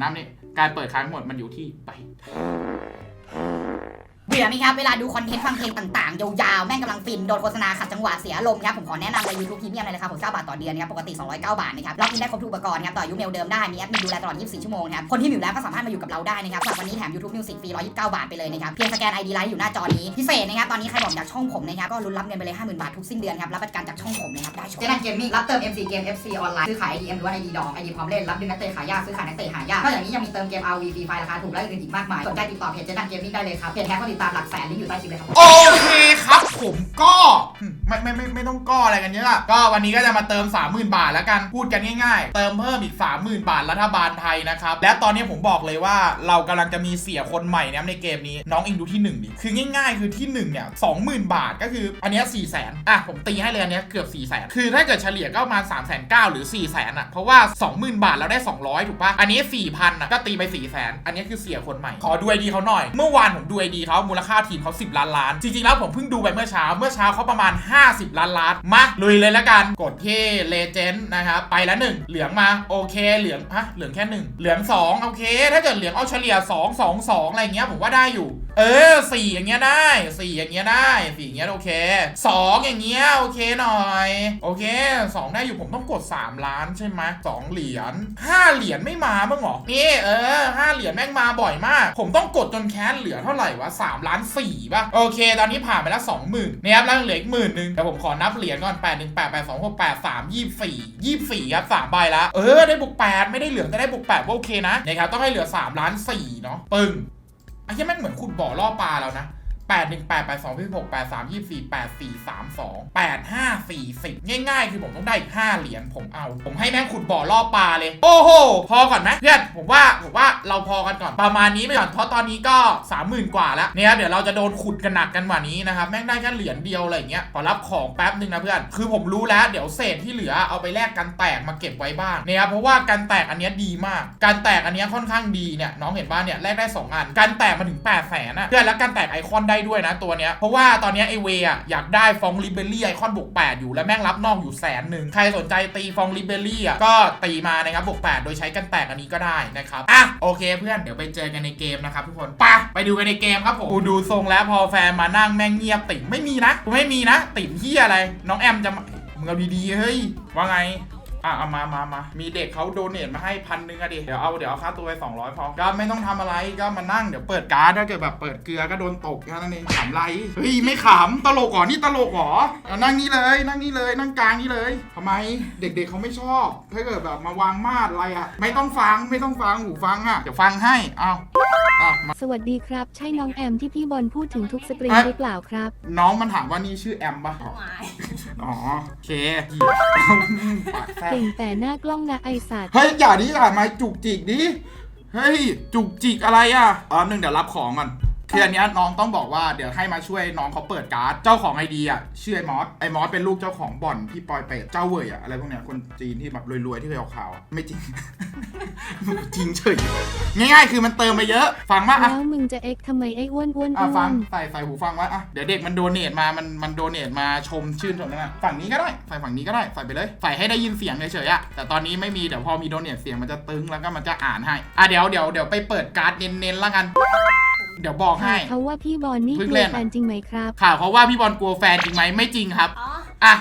น้ำนี่การเปิดค้างหมดมันอยู่ที่ไป เบื่อไหมครับ เวลาดูคอนเทนต์ฟังเพลงต่างๆ ยาวๆ แม่งกำลังฟิน โดนโฆษณาขัดจังหวะเสียอารมณ์ครับ ผมขอแนะนำเลย YouTube Premium เลยนะครับผม9บาทต่อเดือนนะครับปกติ 209 บาทนะครับล็อกอินได้ครบทุกอุปกรณ์ครับต่ออายุเมลเดิมได้มีแอดมินดูแลตลอด 24 ชั่วโมงนะครับคนที่มีอยู่แล้วก็สามารถมาอยู่กับเราได้นะครับสำหรับวันนี้แถม YouTube Music ฟรี 129 บาทไปเลยนะครับเพียงสแกน ID ไลน์อยู่หน้าจอนี้พิเศษนะครับตอนนี้ใครบอกอยากช่องผมนะครับก็ลุ้นรับเงินไปเลย50,000บาททุกสิ้นเดือนครับรับประกันจากช่องผมนะครับได้ชมเจนันเกมมิ่งรับเติม MC เกม FC ออนไลน์ซื้อขาย IDM หรือว่า ID ดอง ID พร้อมเล่นรับดึงนักเตะขายยากซื้อขายนักเตะหายากนอกจากนี้ยังมีเติมเกม RV ฟรีไฟราคาถูกและอื่นๆอีกมากมายสนใจติดต่อเพจเจนันเกมมิ่งได้เลยครับเพจแท้ก็ติดตามหลักแสนนี่อยู่ใต้คลิปเลยครับ โอเคครับ ผมก็ ไม่ไม่ไม่ไม่ต้องก็ออะไรกันเยอะก็วันนี้ก็จะมาเติม 30,000 บาทแล้วกันพูดกันง่ายๆ เติมเพิ่มอีก 30,000 บาทรัฐบาลไทยนะครับและตอนนี้ผมบอกเลยว่าเรากำลังจะมีเสียคนใหม่นะในเกมนี้น้องอิงดูที่1ดิคือง่ายๆ คือที่1เนี่ย20,000บาทก็คืออันนี้ย4 0 0 0 0อะผมตีให้เลยอันนี้เกือบ4 0 0 0 0คือถ้าเกิดเฉลี่ยก็ประมาณ3 9 0 0 0หรือ4 0 0 0 0อะเพราะว่า 20,000 บาทเราได้ 200 ถูกปะอันนี้4,000อะก็ตีไป4 0 0 0 0อันนี้คือเสียคนใหม่ขอดูไอดีเขาหน่อย เมื่อวานผมดูไอดีเขามูลค่าทีมเขา10 ล้านล้านจริงๆแล้วผมเพิ่งดูไปเมื่อเช้าเมื่อเช้าเขาประมาณ50 ล้านล้าน มาลุยเลยแล้วกัน กดที่เลเจนด์นะครับไปแล้วหนึ่งเหลืองมาโอเค เหลืองฮะเหลืองแค่หนึ่งเหลือง 2 โอเค ถ้าเกิดเหลืองเอาเฉลี่ย 2 2 2 อะไรเงี้ยผมว่าได้อยู่เออ4อย่างเงี้ยได้4อย่างเงี้ยได้4อย่างเงี้ยโอเค2องอย่างเงี้ยโอเคหน่อย โอเค2ได้อยู่ผมต้องกด3ล้านใช่ไหม2เหรียญ5เหรียญไม่มาบ้างหรอนี่เออ5เหรียญแม่งมาบ่อยมาก ผมต้องกดจนแคสเหลือเท่าไหร่วะ3ล้าน4ป่ะโอเค ตอนนี้ผ่านไปแล้ว20,000เนี่ยครับแล้วยังเหลืออีกหมื่นหนึ่งแต่ผมขอนับเหรียญก่อน8 1 8 8 2 6 8 3 24 24ครับ3ใบล้วเออได้บวก8ไม่ได้เหลืองแต่ได้บวก8ก็โอเคนะนะครับต้องให้เหลือ3ล้าน4เนาะปึ้ง ไอ้ที่มันเหมือนขุดบ่อล่อปลาแล้วนะ 8 1 8 8 2 6 8 3 24 8 4 3 2 8 5 4 10 ง่ายๆ คือผมต้องได้อีก 5 เหรียญผมเอา ผมให้แม่งขุดบ่อล่อปลาเลย โอ้โห พอก่อนไหมเพื่อนผมว่าผมว่าเราพอกันก่อนประมาณนี้ไปก่อนเพราะตอนนี้ก็ 30,000 กว่าแล้วเนี่ยเดี๋ยวเราจะโดนขุดกันหนักกันกว่านี้นะครับแม่งได้แค่เหรียญเดียวอะไรเงี้ยขอรับของแป๊บนึงนะเพื่อนคือผมรู้แล้วเดี๋ยวเศษที่เหลือเอาไปแลกกันแตกมาเก็บไว้บ้างเนี่ยเพราะว่าการแตกอันนี้ดีมาก การแตกอันนี้ค่อนข้างดีเนี่ยน้องเห็นบ้านเนี่ยแลกได้ 2 อัน การแตกมาถึง8 0 0แสนนะเพื่อนแล้วการแตกไอคอนได้ด้วยนะตัวเนี้ย เพราะว่าตอนเนี้ยไอเวอะอยากได้ฟองลิเบอรี่ไอคอนบวก8อยู่แล้วแม่งรับนอกอยู่แสนหนึ่งใครสนใจตีฟองลิเบอรี่อะก็ตีมานะครับบวก8โดยใช้กันแตกอันนี้ก็ได้นะครับอะโอเคเพื่อนเดี๋ยวไปเจอกันในเกมนะครับทุกคนไปะไปดูกันในเกมครับผมกูดูทรงแล้วพอแฟนมานั่งแม่งเงียบติ่มไม่มีนะกูไม่มีนะ ติ่มเฮียอะไร น้องแอมจะมามึงเอาดีๆเฮ้ยว่าไง อะเอามามามามีเด็กเขาโดเนทมาให้พันหนึ่งอะดิ เดี๋ยวเอาเดี๋ยวเอาค่าตัวไป 200 พอ ก็ไม่ต้องทำอะไรก็มานั่งเดี๋ยวเปิดการ์ดถ้าเกิดแบบเปิดเกลือก็โดนตกแค่นั้นเองขำไร เฮ้ยไม่ขำตลกเหรอนี่ตลกเหรอเอานั่งนี่เลย นั่งนี่เลยนั่งกลางนี่เลยทำไมเด็ก ๆเขาไม่ชอบ ถ้าเกิดแบบมาวางมาดอะไรอะไม่ต้องฟังไม่ต้องฟังหูฟังอะเดี๋ยวฟังให้เอาเอามาสวัสดีครับ ใช่น้องแอมที่พี่บอลพูดถึงทุกสตรีมอะหรือเปล่าครับ น้องมันถามว่านี่ชื่อแอมปะ อ๋อโอเคปากแซ่บเก่งแต่หน้ากล้องนะไอสัตว์เฮ้ยอย่าดิอ่านมาจุกจิกดิเฮ้ยจุกจิกอะไรอะอ๋อหนึ่งเดี๋ยวรับของก่อน คืออันเนี้ยน้องต้องบอกว่าเดี๋ยวให้มาช่วยน้องเขาเปิดการ์ด เจ้าของไอเดียอะชื่อไอ้มอสไอ้มอสเป็นลูกเจ้าของบ่อนที่ปอยเป็ดเจ้าเว่ยอะอะไรพวกเนี้ยคนจีนที่แบบรวยๆที่เคยออกข่าวอะไม่จริง จริงเฉยง่ายๆ คือมันเติมไปเยอะ ฟังว่าอะแล้วมึงจะเอ็กทำไมไอ้อ้วนอ้วนอะอ้วฟังนใส่ใส่หูฟังไว้อะเดี๋ยวเด็กมันโดเนทมา มันมันโดเนทมาชมชื่นชมนะฝั่งนี้ก็ได้ใส่ฝั่งนี้ก็ได้ใส่ไปเลยใส่ให้ได้ยินเสียงเฉยๆอะแต่ตอนนี้ไม่มีเดี๋ยวพอมีโดเนทเสียงมันจะตึงแล้วก็มันจะอ่านให้อะเดี๋ยวเดี๋ยวเดี๋ยวไปเปิดการ์ดเน้นๆแล้วกัน เดี๋ยวบอกให้ เขาว่าพี่บอลนี่เพิ่กงลัเล่วนอะแฟนจริงไหมครับ ข่าวเขาว่าพี่บอลกลัวแฟนจริงไหมไม่จริงครับ อ๋ออะ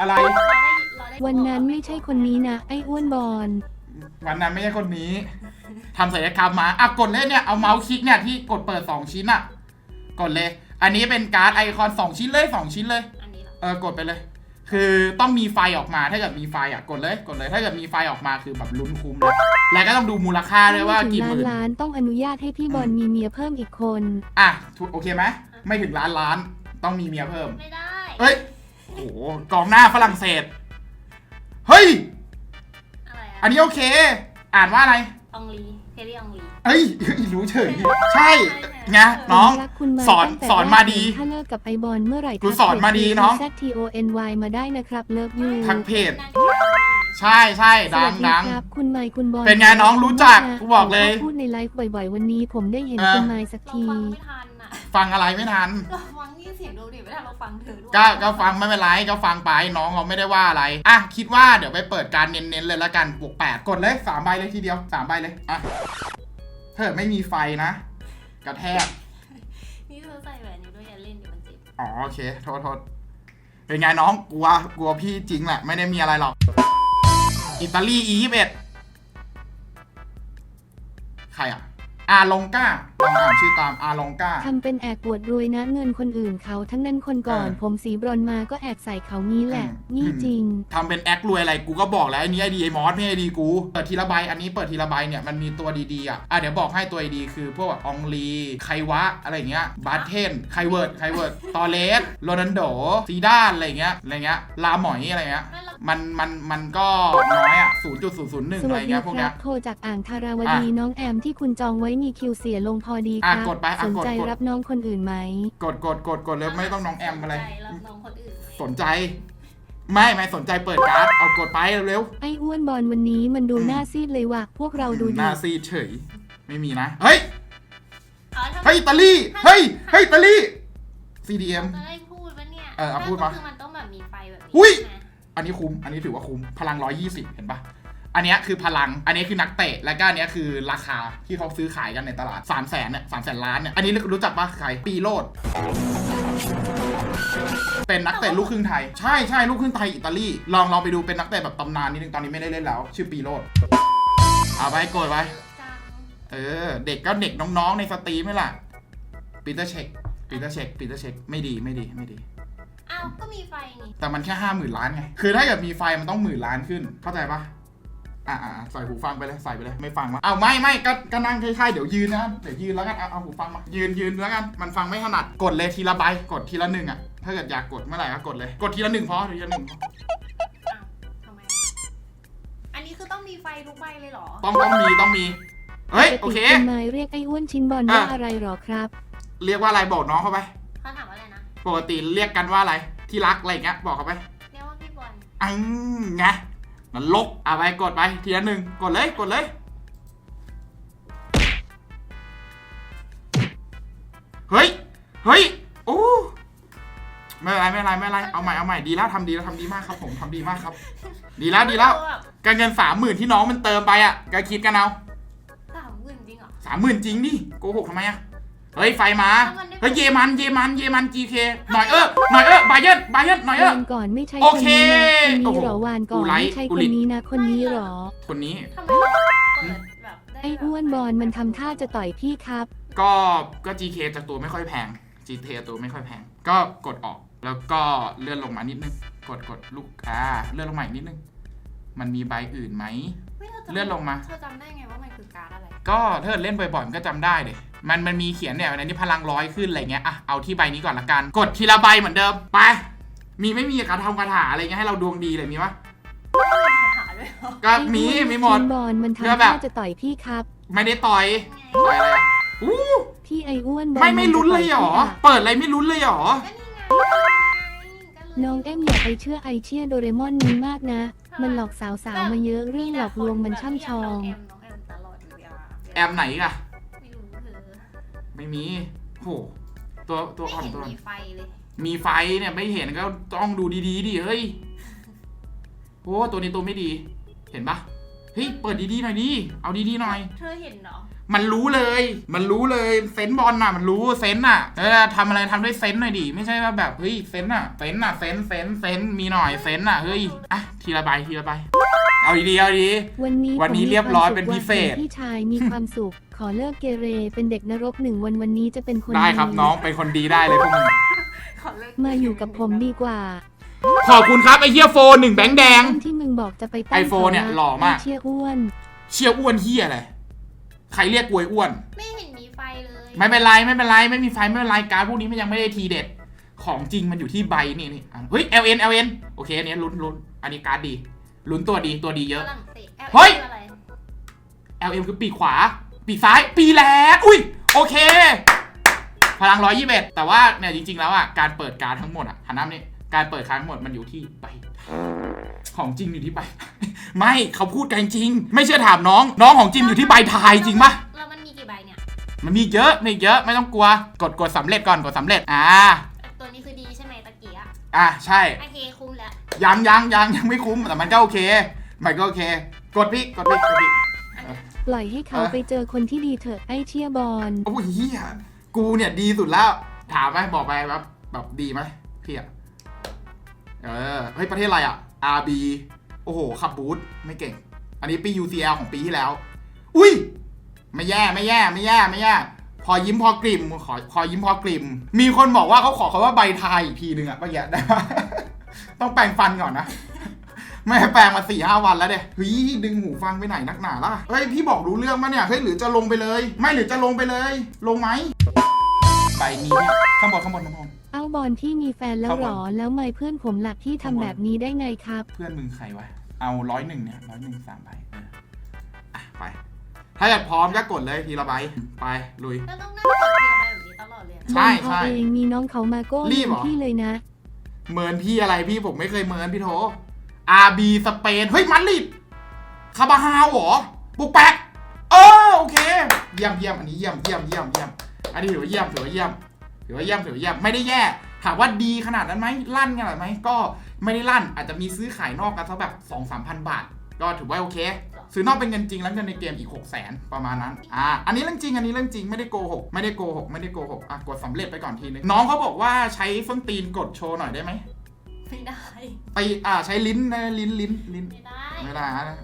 อะไร เราได้เราได้วันนั้นไม่ใช่คนนี้นะ ไอ้อ้วนบอลวันนั้นไม่ใช่คนนี้ทำศัลยกรรมมาอะกดเลยเนี่ย เอาเมาส์คลิกเนี่ยที่กดเปิดสองชิ้นอะ กดเลย อันนี้เป็นการ์ดไอคอนสองชิ้นเลยสองชิ้นเลย อันนี้เหรอเออกดไปเลย คือต้องมีไฟออกมาถ้าเกิดมีไฟอะกดเลยกดเลยถ้าเกิดมีไฟออกมาคือแบบลุ้นคุ้มเลยแล้วก็ต้องดูมูลค่าด้วยว่าถึงกี่หล้านมื่นล้านต้องอนุญาตให้พี่บอลมีเมียเพิ่มอีกคน อะถูกโอเคไหมไม่ถึงล้านล้านต้องมีเมียเพิ่ม ไม่ได้เฮ้ยโอ้โหกองหน้าฝรั่งเศส เฮ้ย อะไรอะอันนี้โอเค อ่านว่าอะไร อองลี เทเรียอองลีเฮ้ยรู้เฉย ใช่ไงน้องผมรักคุณมาสอนตั้งแต่สอนมาดีแรกถ้าเลิกกับไอบอลเมื่อไหร่กูสอนมาดีน้องแซทีโอเอ็นวมาได้นะครับเลิฟยูทักเพจ ใช่ใช่สดัวังสดีดัง ครับคุณไมค์คุณบอลเป็นไงน้องรู้จักกูบอกเลยผมพูดในไลฟ์บ่อยๆ วันนี้ผมได้เห็นเออคุณไมค์สักเราทีฟังไม่ทันอะ ฟังอะไรไม่ทัน เราฟังนี่เสียงดูดิไม่ได้เราฟังเธอด้วยก็ก็ฟังไม่เป็นไรก็ฟังไปน้องเขาไม่ได้ว่าอะไร อะ คิดว่าเดี๋ยวไปเปิดการเน้นๆเลยละกันบวกแปดกดเลยสามใบเลยทีเดียวสามใบเลยอะถ้าเกิดไม่มีไฟนะ กระแทกนี่เธอใส่แหวนอยู่ด้วยอย่าเล่นเดี๋ยวมันเจ็บอ๋อโอเคโทษโทษเป็นไงน้องกลัวกลัวพี่จริงแหละ ไม่ได้มีอะไรหรอก อิตาลี E ยี่สิบเอ็ดใครอะอาลงก้า ลองอ่านชื่อตามอาลงก้า ทำเป็นแอกปวดรวยนะเงินคนอื่นเขาทั้งนั้นคนก่อนเออผมสีบรอนมาก็แอกใส่เขางี้แหละ อืมงี้จริง ทำเป็นแอครวยอะไรกูก็บอกแล้วไอ้นี้ไอดีไอมอสไม่ไอดีกูเปิดทีละใบอันนี้เปิดทีละใบเนี่ยมันมีตัวดีๆอะอะเดี๋ยวบอกให้ตัวดีๆคือพวกแบบอองลีไควะอะไรเงี้ยบาร์เทนไคเวิร์ดไคเวิร์ดตอเลสโรนันโดซีดานอะไรเงี้ยอะไรเงี้ยลาหมอยอะไรเงี้ยไม่เรามันมันมันก็น้อยอะ0.001สอะไรวัสดีเงี้ยพวกคเนี้รัย บโทรจากอ่างทาราวดีอะน้องแอมที่คุณจองไว้มีคิวเสียลงพอดีคอะรับกดไปอะสนกดใจกด รับน้องคนอื่นไหม กดกดกดกดเลยไม่ต้องน้องแอมอะไรสนใจรับน้องคนอื่นไหมสนใจ ไม่ไม่สนใจเปิดการ์ดเอากดไปเร็วไอ้อ้วนบอลวันนี้มันดูอืมหน้าซีดเลยว่ะพวกเราดูหดี น้าซีดเฉย ไม่มีนะ เฮ้ยเอาทำไมเฮ้ยอิตาลีเฮ้ยเฮ้ยอิตาลี CDM จะได้พูดปะเนี่ยเออเอาพูดมาก็คือมันต้องแบบมีไฟแบบนี้อุ๊ยใช่ไหมอันนี้คุ้ม อันนี้ถือว่าคุ้ม พลัง 120 เห็นปะ อันเนี้ยคือพลัง อันนี้คือนักเตะ และก็อันเนี้ยคือราคาที่เขาซื้อขายกันในตลาด 3 0 0แสนเนี่ยสามแสนล้านเนี่ย อันนี้รู้จักปะใครปีโรดเป็นนักเตะลูกครึ่งไทย ใช่ใช่ลูกครึ่งไทยอิตาลี ลองลองไปดูเป็นนักเตะแบบตำนานนิดนึง ตอนนี้ไม่ได้เล่นแล้ว ชื่อปีโรดเอาไปกดไปจังเออ เด็กก็เด็กน้องๆในสตรีมไม่ล่ะปีเตอร์เช็คปีเตอร์เช็คปีเตอร์เช็คไม่ดีไม่ดีไม่ดีอ้าวก็มีไฟนี่แต่มันแค่ห้าหมื่นล้านไงคือถ้าเกิดมีไฟมันต้องหมื่นล้านขึ้นเข้าใจปะ อ่าอ่าใส่หูฟังไปเลยใส่ไปเลยไม่ฟังวะเอาไม่ไม่ก็ก็นั่งใกล้ๆเดี๋ยวยืนนะเดี๋ยวยืนแล้วกันเอาเอาหูฟังมายืนยืนแล้วกันมันฟังไม่ถนัดกดเลยทีละใบกดทีละหนึ่งอะถ้าเกิดอยากกดเมื่อไหร่ก็กดเลย กดทีละหนึ่งพอทีละหนึ่งพออ้าวทำไมอันนี้คือต้องมีไฟทุกใบเลยเหรอ ต้องต้องมีต้องมีเฮ้ยโอเคปกติคุณไม้เรียกไอ้อ้วนชิ้นบอลว่าอะอะไรหรอครับ เรียกว่าอะไรบอกน้องเข้าไปเขาถามว่าอะไรนะ ปกติเรียกกันว่าอะไรที่รักอะไรอย่างเงี้ยบอกเขาไป เรียกว่าพี่บอลอังไงมั นลกเอาไปกดไปทีละหนึ่งกดเลยกดเลยเฮ้ยเฮ้ยโอ้ไม่เป็นไรไม่เป็นไรไม่เป็นไรเอาใหม่เอาใหม่ดีแล้วทำดีแล้วทำดีมากครับผมทำดีมากครับ ดีแล้วดีแล้วแบบการเงินสามหมื่นที่น้องมันเติมไปอะก็คิดกันเอาสามหมื่นจริงเหรอสามหมื่นจริงดิโกหกทำไมอะ เฮ้ยไฟมาแล้วมันได้เฮ้ยเยมันเยมันเยมัน GK หน่อยเออหน่อยเออบาเยิร์นบาเยิร์นหน่อยเออวานก่อนไม่ใช่โอคนเคนี้นะคนโอ้นี้โหเหรอวานก่อกูนไลค์ไม่ใช่กูคนลินี้นะคนนี้เหรอ คนนี้ทำไมเราเปิดแบบด้ไอ้อ้วนบอลมันทำท่าจะต่อยพี่ครับ ก็ก็ GK จากตัวไม่ค่อยแพง GK ตัวไม่ค่อยแพง ก็กดออกแล้วก็เลื่อนลงมานิดนึง กดกดลูกอ่าเลื่อนลงมาอีกนิดนึง มันมีใบอื่นไหมฮ้ยธจำ เลื่อนลงมา เธอจำได้ไงว่ามันคือการ์ดอะไร ก็ถ้าเกิดเล่นบ่อยๆมันก็จำได้เลยมันมันมีเขียนเนี่ยในนี้พลังร้อยขึ้นอะไรเงี้ยอะเอาที่ใบนี้ก่อนละกัน กดทีละใบเหมือนเดิมไป มีไม่มีการทำคาถาอะไรเงี้ยให้เราดวงดีเลยมีปะหาด้วยเหรอก็มีไอ้อ้วนมีหมดชิ้นบอลมันเพื่อทำแบบท่าจะต่อยพี่ครับ ไม่ได้ต่อยต่อยอะไรอะอู้พี่ไอ้อ้วนบอลไม่ไม่ลุ้นเลยเหรอมันจะต่พี่ะเปิดอะไรไม่ลุ้นเลยเหรอ ก็นี่ไงก็เลยน้องเอ็มอย่าไปเชื่อไอเชียโดเรมอนนี้มากนะ มันหลอกสาวๆมาเยอะเรื่องหลอกลวงมันช่ำชองน้องแอมน้องแอมตลอดเวลาแอมไหนอะไม่รู้เธอไม่มีโหตัวตัวไม่อ่อนเห็นตัวมีไฟเลยมีไฟเนี่ยไม่เห็นก็ต้องดูดีๆดิเฮ้ยโอ้ตัวนี้ตัวไม่ดี เห็นปะเฮ้ยเปิดดีๆหน่อยดิเอาดีๆหน่อย เธอเห็นเหรอ มันรู้เลย มันรู้เลยเซนส์บอลน่ะ มันรู้เซนส์น่ะเออทำอะไรทำด้วยเซนส์หน่อยดิไม่ใช่ว่าแบบเฮ้ยเซนส์น่ะเซนส์น่ะเซนส์เซนส์เซนส์มีหน่อยเซนส์น่ะเฮ้ยอะทีละใบทีละใบเอาดีๆเอาดีวันนี้วันนี้ผมมีเรียบร้อยความเป็นสุขพิเศษว่าพี่ชายมีความสุขขอเลิกเกเรเป็นเด็กนรกหนึ่งวันวันนี้จะเป็นคนได้ครับดีน้องเป็นคนดีได้เลยพวกมึงขอเลิกมาอยู่กับผมดีกว่าขอบคุณครับไอเฮียโฟนหนึ่งแบงค์แดงที่มึงบอกจะไปตั้งไอโฟนเนี่ยฐะหล่อมากไเชี่ยอ้วนเชียอ้วนเฮียอะไร ใครเรียกกวยอ้วน ไม่เห็นมีไฟเลยไม่เป็นไรไม่เป็นไรไม่มีไฟไม่เป็นไรการดพวกนี้มันยังไม่ได้ทีเด็ด ของจริงมันอยู่ที่ใบนี่นี่อะเฮ้ย LN LN โอเคอันนี้ลุ้นลุ้นอันนี้การ์ดดีลุ้นตัวดีตัวดีเยอะ ฝรั่งเศสแอลเฮ้ย คืออะไร LM คือปีกขวา ปีกซ้าย ปีแหลกอุ้ย โอเค พลังร้อยยี่สิบแต่ว่าเนี่ยจริง ๆ แล้วอะ การเปิดการดทั้งหมดอะหันหน้ามานี่การเปิดการดทั้งหมดมันอยู่ที่ใบ ของจริงอยู่ที่ใบ ไม่เขาพูดกันจริง ไม่เชื่อถามน้อง น้องของจริงอยู่ที่ใบทายจริงปะแล้วมันมีกี่ใบเนี่ยมันมีเยอะมีเยอะไม่ต้องกลัว กดกดสำเร็จก่อนกดสำเร็จอ่าตัวนี้คือดีใช่ไหมตะกี้อะอะใช่ โอเคคุ้มแล้วยังยังยังยังไม่คุ้มแต่มันก็โอเค มันก็โอเค กดพี่กดพี่กดพี่ปล่อยให้เขาเออไปเจอคนที่ดีเถอะไอเชียบอลโอ้ยเฮียกูเนี่ยดีสุดแล้ว ถามไหมบอกไปแบบแบบดีไหมพี่อะ เออเฮ้ยประเทศอะไรอะ RB โอ้โหขับบูธไม่เก่ง อันนี้ปี UCL ของปีที่แล้ว อุ้ย ไม่แย่ไม่แย่ไม่แย่ไม่แย่ พอยิ้มพอกลิ่มขอขอยิ้มพอกลิ่ม มีคนบอกว่าเขาขอคาว่าใบไทยอีกทีหนึ่งอะเมื่อกี้ได้ต้องแปรงฟันก่อนนะไม่แปรงมาสี่ห้าวันแล้วเด้เฮ้ยดึงหูฟังไปไหนนักหนาล่ะ เฮ้ยพี่บอกรู้เรื่องมะเนี่ย เฮ้ยหรือจะลงไปเลย ไม่หรือจะลงไปเลย ลงไหมใบนี้เนี่ยข้างบนข้างบนข้างบน เอาบอลที่มีแฟนแล้วครับผมหรอ แล้วไม่เพื่อนผมหลักที่ทำแบบนี้ได้ไงครับ เพื่อนมึงใครวะ เอาร้อยหนึ่งเนี่ยร้อยหนึ่งสามใบเอออะไป ถ้าอยากพร้อมก็กดเลยทีละใบ ไป ลุย ก็ต้องนั่งกดเทียมอะไรแบบนี้ตลอดเลยอะใช่บอลใช่เอาเองมีน้องเขามาโก้รีบเหรอ พี่เลยนะ เมินพี่อะไรพี่ผมไม่เคยเมินพี่โถ RB สเปนเฮ้ยมันลิดคาบาฮาวเหรอบุกแปกเออโอเค เยี่ยมเยี่ยมอันนี้เยี่ยมเยี่ยมเยี่ยมเยี่ยมอันนี้ถือว่าเยี่ยมถือว่าเยี่ยม ถือว่าเยี่ยมถือว่าเยี่ยมไม่ได้แย่ถามว่าดีขนาดนั้นไหมลั่นขนาดไหมก็ไม่ได้ลั่นอาจจะมีซื้อขายนอกกันสักแบบ2 3 0 0 0บาท ก็ถือว่าโอเค ซื้อนอกเป็นเงินจริงแล้วเงินในเกมอีก 6 0 0 0 0 0ประมาณนั้นอ่าอันนี้เรื่องจริงอันนี้เรื่องจริงไม่ได้โกหกไม่ได้โกหกไม่ได้โกหกอะกดสำเร็จไปก่อนทีนึงน้องเขาบอกว่าใช้ส้นตีนกดโชว์หน่อยได้ไหมไม่ได้ไปอ่าใช้ลิ้นนะลิ้นลิ้นลิ้นไม่ได้ไม่ได้นะ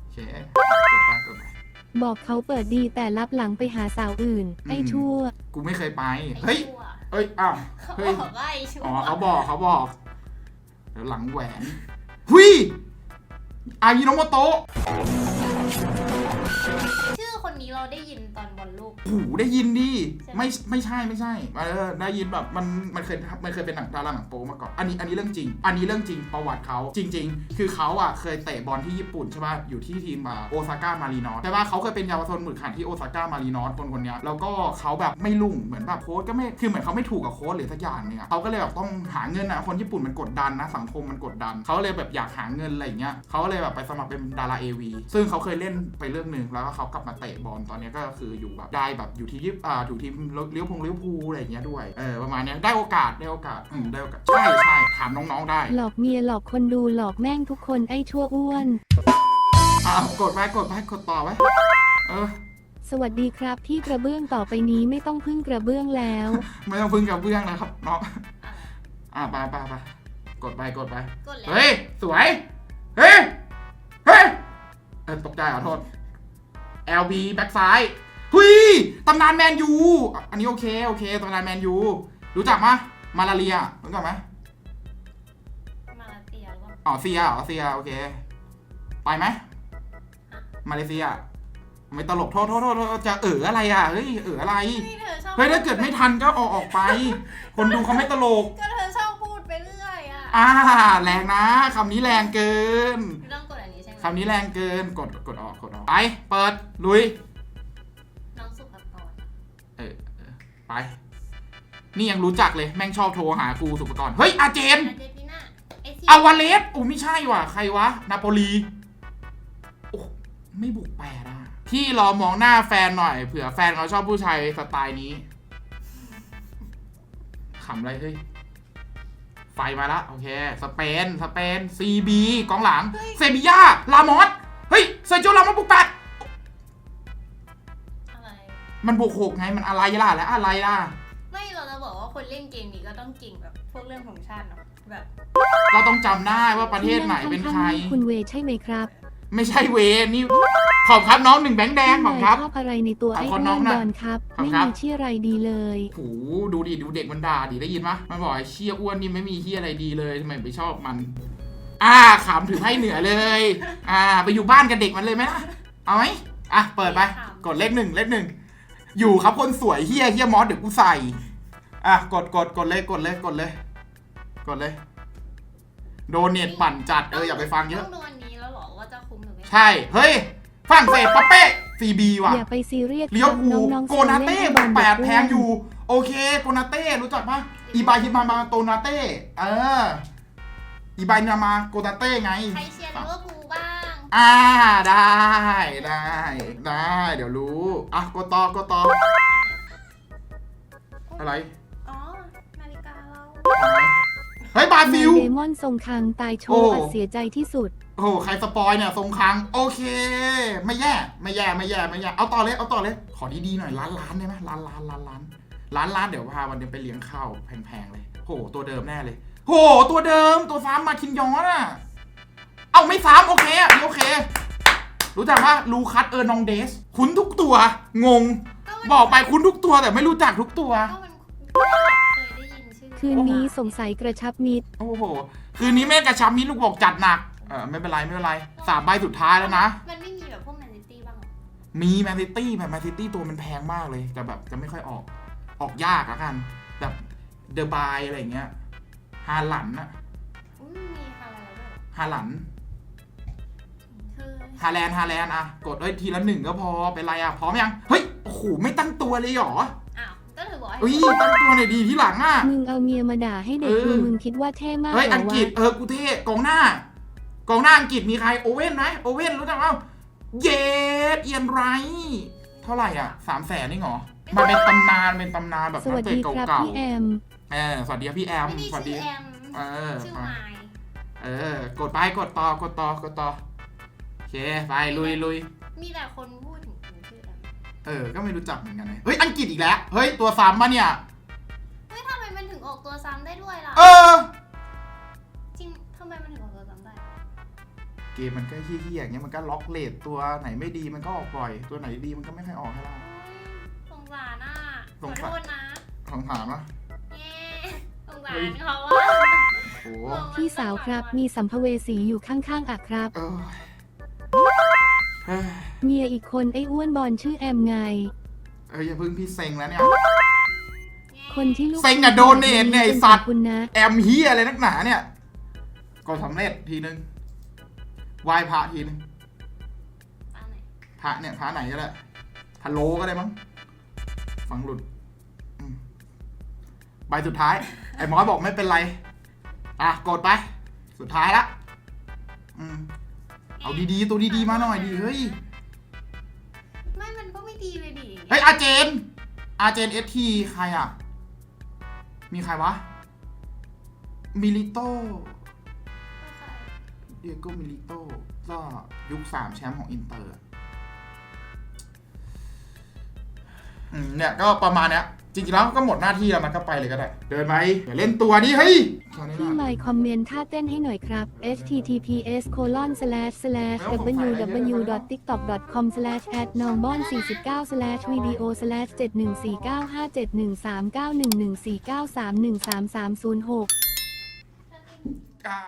โอเคกดไปกดไป บอกเขาเปิดดีแต่รับหลังไปหาสาวอื่น ไอชั่ว กูไม่เคยไปไอ้เฮ้ยชั่วเอ้ย อ้าวเขาเฮ้ย บอกว่าไอ้ชั่วอ๋อเขาบอกเขาบอกเดี๋ยวหลังแหวน หุยอายิโนโมโตะชื่อคนนี้เรา ได้ยินตอนบอลลูก โอ้โหได้ยินดิใช่ไหม ไม่ไม่ใช่ไม่ใช่เออได้ยินแบบมันมันเคยมันเคยเป็นหนังดาราหนังโป๊มาก่อนอันนี้อันนี้เรื่องจริง อันนี้เรื่องจริงประวัติเขาจริง ๆ คือเขาอะเคยเตะบอลที่ญี่ปุ่นใช่ป่ะอยู่ที่ทีมอ่าโอซาก้ามารีนอสแต่ว่าเขาเคยเป็นเยาวชนหมือขันที่โอซาก้ามารีนอสคนคนเนี้ยแล้วก็เขาแบบไม่รุ่งเหมือนแบบโค้ชก็ไม่คือเหมือนเขาไม่ถูกกับโค้ชหรือสักอย่างเนี่ยเขาก็เลยแบบต้องหาเงินนะคนญี่ปุ่นมันกดดันนะสังคมมันกดดันเขาเลยแบบอยากหาเงินอะไรอย่างเงี้ยเขาเลยแบบไปสมัครเป็นดาราเอวีซึ่งเขาเคยเล่นไปเรื่องหนึ่งแล้วก็เขากลับมาเตะบอลตอนเนี้ยก็คืออยู่แบบได้แบบอยู่ที่ยิปอ่าอยู่ทีมเลี้ยวพงเลี้ยวภูลอะไรอย่างเงี้ยด้วยเออประมาณเนี้ยได้โอกาสได้โอกาสอืมได้โอกาสใช่ใช่ถามน้องๆได้ หลอกเมียหลอกคนดูหลอกแม่งทุกคนไอชั่วอ้วนอ้าวกดไปกดไปกดต่อไว้เออ สวัสดีครับที่กระเบื้องต่อไปนี้ไม่ต้องพึ่งกระเบื้องแล้ว ไม่ต้องพึ่งกับเบื้องนะครับน้องอะไรอ่าไปไปไปกดไปกดไป กดแล้ว เฮ้ย สวย เฮ้ย เฮ้ยเออตกใจขอโทษ LB แบ็กซ้ายหุยตำนานแมนยูอะอันนี้โอเคโอเคตำนานแมนยู รู้จักมะมาลาเรียรู้จักไหมมาเลเซียหรือเปล่าอ๋อเซียอ๋อเซียโอเค ไปไหมมาเลเซีย ไม่ตลกโทษโทษโทษโทษจะเอออะไรอะเฮ้ยเอออะไรนี่เธอชอบเฮ้ยถ้าเกิดไม่ทันก็ออกออกไป คนดูเขาไม่ตลก ก็เธอชอบพูดไปเรื่อยอะอ่า แรงนะคำนี้แรงเกินไคำนี้แรงเกินกดกดออกกดออก ไป เปิด ลุย น้องสุภกรเออเออไป นี่ยังรู้จักเลยแม่งชอบโทรหากูสุปกรณ์เฮ้ย อาเจน อาร์เจนตินาเอเชียอาวาเลสโอ้ไม่ใช่ว่ะ ใครวะ นาโปลีโอ้ไม่บุกแปดอะที่รอมองหน้าแฟนหน่อยเผื่อแฟนเขาชอบผู้ชายสไตล์นี้ขำอะไรเฮ้ย ไฟมาละโอเค สเปน สเปนซีบีกองหลัง เซบียาลามอส เฮ้ยเซอร์โจลามอสบุกแปดอะไร มันบวกหกไง มันอะไรล่ะ แล้วอะไรล่ะ ไม่เราจะบอกว่าคนเล่นเกมนี้ก็ต้องเก่งแบบพวกเรื่องของชาติเนาะแบบก็ต้องจำได้ว่าประเทศไหนเป็นใครที่นั่งข้างๆนี่คุณเวย์ใช่ไหมครับ ไม่ใช่เวรนี่ขอบครับน้องหนึ่งแบงค์แดงขอบครับชอบอะไรในตัวขอบไอ้คุณอ้น้วองนนะบอลครับขอบไม่ครับมีชื่ออะไรดีเลยโหดูดิดูเด็กมันด่าดิได้ยินปะมันบอกไอ้เชี่ยอ้วนนี่ไม่มีเฮียอะไรดีเลยทำไมไปชอบมัน อ่าขำถึงให้เหนือเลย อ่า ไปอยู่บ้านกับเด็กมันเลยไหมล่ะเอาไหมอะเปิดไปกดเลขหนึ่งเลขหนึ่งอยู่ครับคนสวยเฮียเฮียมอสเดี๋ยวกูใส่ อะกดกดกดเลยกดเลยกดเลย กดเลย โดนเน็ตปั่นจัดเอออย่าไปฟังเยอะต้องดูอัน ใช่ เฮ้ยฝรั่งเศสปาเป้ซีบีว่ะอย่าไปซีเรียสเลี้ยวครับภูน้องๆโกนาเต้เล่บบวอกลแปดเด็กแพงอยู่ โอเคโกนาเต้รู้จักปะอีบาฮิมามาโตนาเต้เอออีบาฮิมามาโกนาเต้ไงใครเชียร์ลิเวอร์พูลบ้าง อ่าได้ได้ได้ เดี๋ยวรู้ อะกดต่อกดต่ออะไรอ๋อนาฬิกาเราอะไรเฮ้ยบราซิลเดมอนทรงคังตายโชโอ้ว์อัดเสียใจที่สุด โอ้โหใครสปอยเนี่ยทรงค้างโอเค ไม่แย่ ไม่แย่ ไม่แย่ ไม่แย่ เอาต่อเลย เอาต่อเลย ขอดีๆหน่อยล้านล้านได้ไหมล้านล้านล้านล้านล้านล้านเดี๋ยวพาวันเดียวไปเลี้ยงข้าวแพงๆเลยโหตัวเดิมแน่เลยโหตัวเดิมตัวซ้ำมาคินยอนอะ เอาไม่ซ้ำโอเคอะโอเค รู้จักว่าลูคัสเออร์นองเดส คุ้นทุกตัว งงก็มันบอกไปคุ้นทุกตัวแต่ไม่รู้จักทุกตัว ก็มันเคยได้ยินชื่อ คืนนี้สงสัยกระชับมิตร โอ้โห คืนนี้แม่กระชับมิตรลูกบอกจัดหนัก เออไม่เป็นไรไม่เป็นไรสามใบสุดท้ายแล้วนะ มันไม่มีแบบพวกแมนซิตี้บ้างเหรอมีแมนซิตี้แบบแมนซิตี้ตัวมันแพงมากเลย แต่แบบจะไม่ค่อยออกออกยากละกัน แบบเดอะบายอะไรอย่างเงี้ยฮาหลันอะอุ้ยมีอะไรแล้วด้วยเหรอฮาหลันเธอฮาแลนด์ฮาแลนด์อะกดเอ้ยทีละหนึ่งก็พอเป็นไรอะพร้อมยังเฮ้ยโอ้โหไม่ตั้งตัวเลยเหรออ้าวก็ถือบอกให้อุ้ยตั้งตัวหน่อยดีที่หลังอะ มึงเอาเมียมาด่าให้เด็กเออ ดูมึงคิดว่าเท่มากเฮ้ย เหรอัองกฤษวะเออ กูเท่กองหน้า กองหน้าอังกฤษมีใครโอเว่นไหมโอเว่นรู้จักเปล่าเยดเอียนไรท์เท่าไหร่อะสามแสนนี่เหรอมันเป็นตำนานเป็นตำนานแบบสนัวักสเตะดีครับเก่าพี่แอมๆเออสวัสดีครับพี่แอมไม่ได้สวัสดีชื่อแอมเออชื่อมาไมายเออกดไปกดต่อกดต่อกดต่อโอเคไปลุยลุยมีแต่คนพูดถึงชื่อแอมเออ ก็ไม่รู้จักเหมือนกันเลยเฮ้ยอังกฤษอีกแล้วเฮ้ยตัวซ้ำมาเนี่ยเฮ้ยทำไมมันถึงออกตัวซ้ำได้ด้วยล่ะเออจริงทำไมมันถึง เกมมันก็เฮี้ยๆอย่างเงี้ยมันก็ล็อกเลทตัวไหนไม่ดีมันก็ออกบ่อย ตัวไหนดีมันก็ไม่ค่อยออกให้เรา สงสารอะขสองสาร โทษนะของถามนะ เย้สงสาเฮ้รยเขาว่าโอ้พี่สาวครับมีสัมภเวสีอยู่ข้างๆอะครับ เออเฮ้ยเมียอีกคนไอ้อ้วนบอลชื่อแอมไง เอออย่าเพึ่งพี่เซ็งแล้วเนี่ย คนที่ลูกเซ็งอะโดเนทเนี่ยไอ้สัตว์ขอบคุณนะ แอมเฮียอะไรนักหนาเนี่ยกดสำเร็จทีนึง ไหว้พระทีนึงอันไหนพระเนี่ยพระไหนก็ได้พะโลก็ได้มั้งฟังหลุดอืมใบสุดท้าย ไอ้หมอบอกไม่เป็นไร อะกดไป สุดท้ายละอืมเอาดีๆ ตัวดีๆมาหน่อยดีเฮ้ย ไม่มันก็ไม่ดีเลยดิเฮ้ยอาเจน อาเจนเอสทีใครอะ มีใครวะ มิลิโต เดียโกมิลิโตก็ยุคสามแชมป์ของอินเตอร์เนี่ยก็ประมาณเนี้ยจริงๆแล้วก็หมดหน้าที่แล้วมันก็ไปเลยก็ได้ เดินไปอย่าเล่นตัวนี้เฮ้ยพี่ไมค์คอมเมนต์ท่าเต้นให้หน่อยครับ https colon slash slash www tiktok com slash at normal 49 slash video slash 71495713911493133006อะ